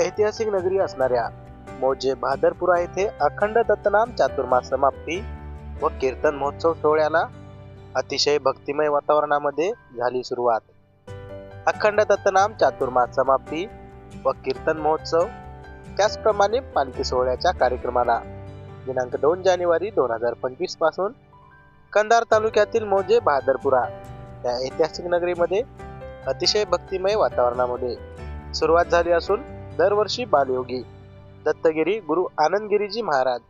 ऐतिहासिक नगरी असणाऱ्या मोजे भादरपुरा येथे अखंड दत्तनाम चातुर्मास समाप्ती व कीर्तन महोत्सव सोहळ्याला अतिशय भक्तिमय वातावरणामध्ये झाली सुरुवात. अखंड दत्तनाम चातुर्मास समाप्ती व कीर्तन महोत्सव त्याचप्रमाणे पालखी सोहळ्याच्या कार्यक्रमाला दिनांक दोन जानेवारी दोन हजार पंचवीसपासून कंधार तालुक्यातील मोजे बहादरपुरा या ऐतिहासिक नगरीमध्ये अतिशय भक्तिमय वातावरणामध्ये सुरुवात झाली असून दरवर्षी बालयोगी. दत्तगिरी गुरु आनंदगिरीजी महाराज.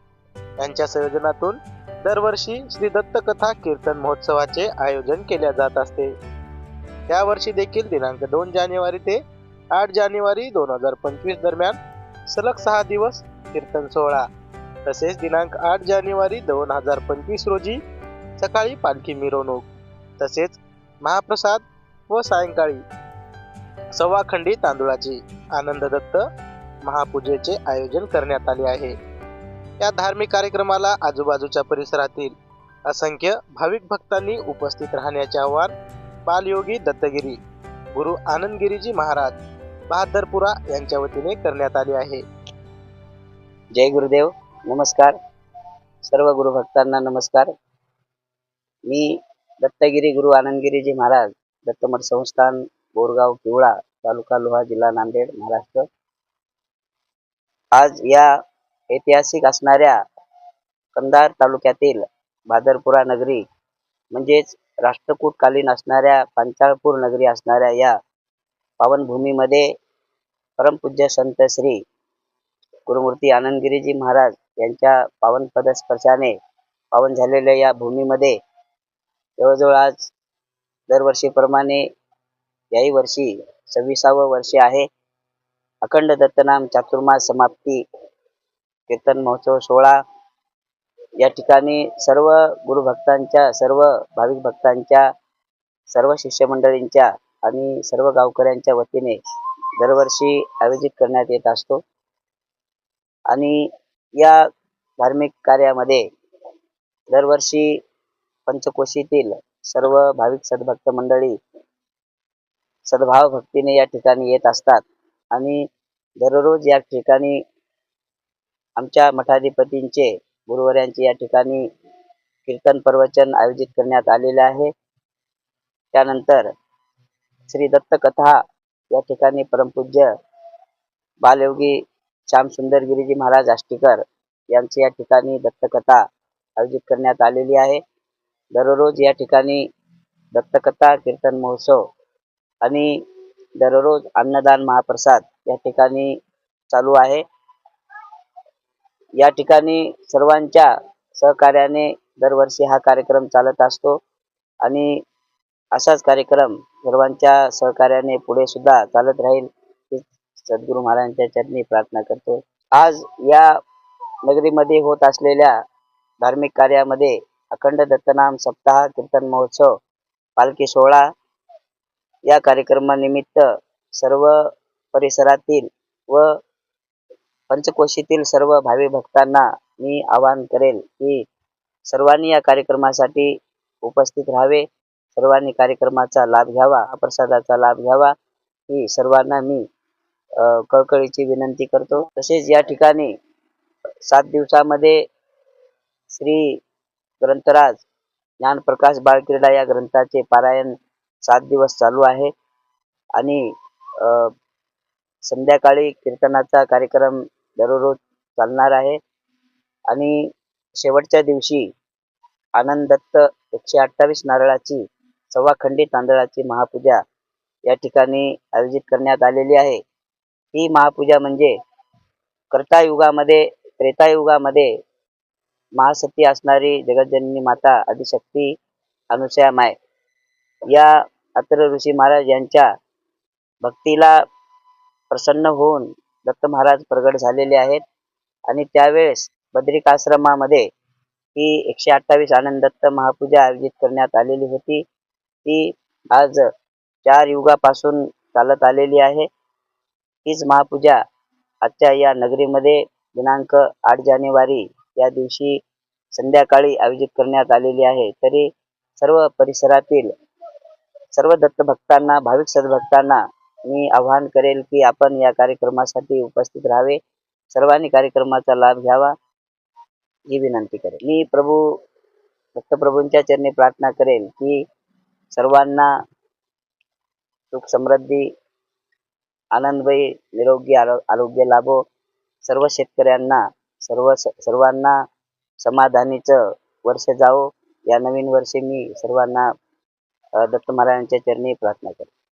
यांच्या संयोजनातून दरवर्षी श्री दत्तकथा कीर्तन महोत्सवाचे आयोजन केले जात असते. यावर्षी देखील दिनांक दोन जानेवारी ते आठ जानेवारी दोन हजार पंचवीस दरम्यान सलग सहा दिवस कीर्तन सोहळा. तसेच दिनांक आठ जानेवारी दोन हजार पंचवीस रोजी सकाळी पालखी मिरवणूक. तसेच महाप्रसाद व सायंकाळी सव्वा खंडी तांदुळाची आनंद दत्त महापूजेचे आयोजन करण्यात आले आहे. या धार्मिक कार्यक्रमाला आजूबाजूच्या परिसरातील असंख्य भाविक भक्तांनी उपस्थित राहण्याचे आवाहन बालयोगी दत्तगिरी गुरु आनंदगिरीजी महाराज बहादरपुरा यांच्या वतीने करण्यात आले आहे. जय गुरुदेव नमस्कार. सर्व गुरुभक्तांना नमस्कार. मी दत्तगिरी गुरु आनंदगिरीजी महाराज दत्तमठ संस्थान बोरगाव किवळा तालुका लोहा जिल्हा नांदेड महाराष्ट्र. आज या ऐतिहासिक असणाऱ्या कंधार तालुक्यातील भादरपुरा नगरी म्हणजेच राष्ट्रकूटकालीन असणाऱ्या पांचाळपूर नगरी असणाऱ्या या पावनभूमीमध्ये परमपूज्य संत श्री गुरुमूर्ती आनंदगिरीजी महाराज यांच्या पावन पदस्पर्शाने पावन झालेल्या या भूमीमध्ये जवळजवळ आज दरवर्षीप्रमाणे याही वर्षी सव्वीसावं वर्ष आहे. अखंड दत्तनाम चातुर्मास समाप्ती कीर्तन महोत्सव सोहळा. या ठिकाणी सर्व गुरुभक्तांच्या सर्व भाविक भक्तांच्या सर्व शिष्यमंडळींच्या आणि सर्व गावकऱ्यांच्या वतीने दरवर्षी आयोजित करण्यात येत असतो. आणि या धार्मिक कार्यामध्ये दरवर्षी पंचकोशीतील सर्व भाविक सद्भक्त मंडळी सद्भाव भक्तीने या ठिकाणी येत असतात. आणि दररोज या ठिकाणी आमच्या मठाधिपतींचे गुरुवर्यांचे या ठिकाणी कीर्तन प्रवचन आयोजित करण्यात आलेले आहे. त्यानंतर श्री दत्त कथा या ठिकाणी परमपूज्य बालयोगी श्यामसुंदर गिरीजी महाराज आष्टीकर यांची या ठिकाणी दत्तकथा आयोजित करण्यात आलेली आहे. दररोज या ठिकाणी दत्तकथा कीर्तन महोत्सव आणि दररोज अन्नदान महाप्रसाद या ठिकाणी चालू आहे. या ठिकाणी सर्वांच्या सहकार्याने दरवर्षी हा कार्यक्रम चालत असतो आणि असाच कार्यक्रम सर्वांच्या सहकार्याने पुढे सुद्धा चालत राहील सद्गुरु महाराजांच्या चरणी प्रार्थना करतो. आज या नगरीमध्ये होत असलेल्या धार्मिक कार्यामध्ये अखंड दत्तनाम सप्ताह कीर्तन महोत्सव पालखी सोहळा या कार्यक्रमानिमित्त सर्व परिसरातील व पंचकोशीतील सर्व भावी भक्तांना मी आवाहन करेल की सर्वांनी या कार्यक्रमासाठी उपस्थित राहावे. सर्वांनी कार्यक्रमाचा लाभ घ्यावा प्रसादाचा लाभ घ्यावा ही सर्वांना मी कळकळीची विनंती करतो. तसेच या ठिकाणी सात दिवसामध्ये श्री ग्रंथराज ज्ञानप्रकाश बाळक्रीडा या ग्रंथाचे पारायण सात दिवस चालू आहे. आणि संध्याकाळी कीर्तनाचा कार्यक्रम दररोज चालणार आहे. आणि शेवटच्या दिवशी आनंद दत्त एकशे अठ्ठावीस नारळाची सव्वा तांदळाची महापूजा या ठिकाणी आयोजित करण्यात आलेली आहे. ही महापूजा म्हणजे कर्तायुगामध्ये त्रेतायुगामध्ये महासती असणारी जगज्जननी माता आदिशक्ती अनुसया माय या अत्र ऋषी महाराज यांच्या भक्तीला प्रसन्न होऊन दत्त महाराज प्रगट झालेले आहेत. आणि त्यावेळेस बद्रिकाश्रमामध्ये ही एकशे अठ्ठावीस आनंद दत्त महापूजा आयोजित करण्यात आलेली होती. ती आज चार युगापासून चालत आलेली आहे. हीच महापूजा आजच्या या नगरीमध्ये दिनांक आठ जानेवारी या दिवशी संध्याकाळी आयोजित करण्यात आलेली आहे. तरी सर्व परिसरातील सर्व दत्त भक्तांना भाविक सद्भक्तांना मी आवाहन करेल की आपण या कार्यक्रमासाठी उपस्थित राहावे. सर्वांनी कार्यक्रमाचा लाभ घ्यावा ही विनंती करेल. मी प्रभू दत्तप्रभूंच्या चरणी प्रार्थना करेल की सर्वांना सुख समृद्धी आनंदमयी निरोगी आरो आरोग्य लाभो. सर्व शेतकऱ्यांना सर्व सर्वांना समाधानीचं वर्ष जावो. या नवीन वर्षी मी सर्वांना दत्त महाराजांच्या चरणी प्रार्थना करतो.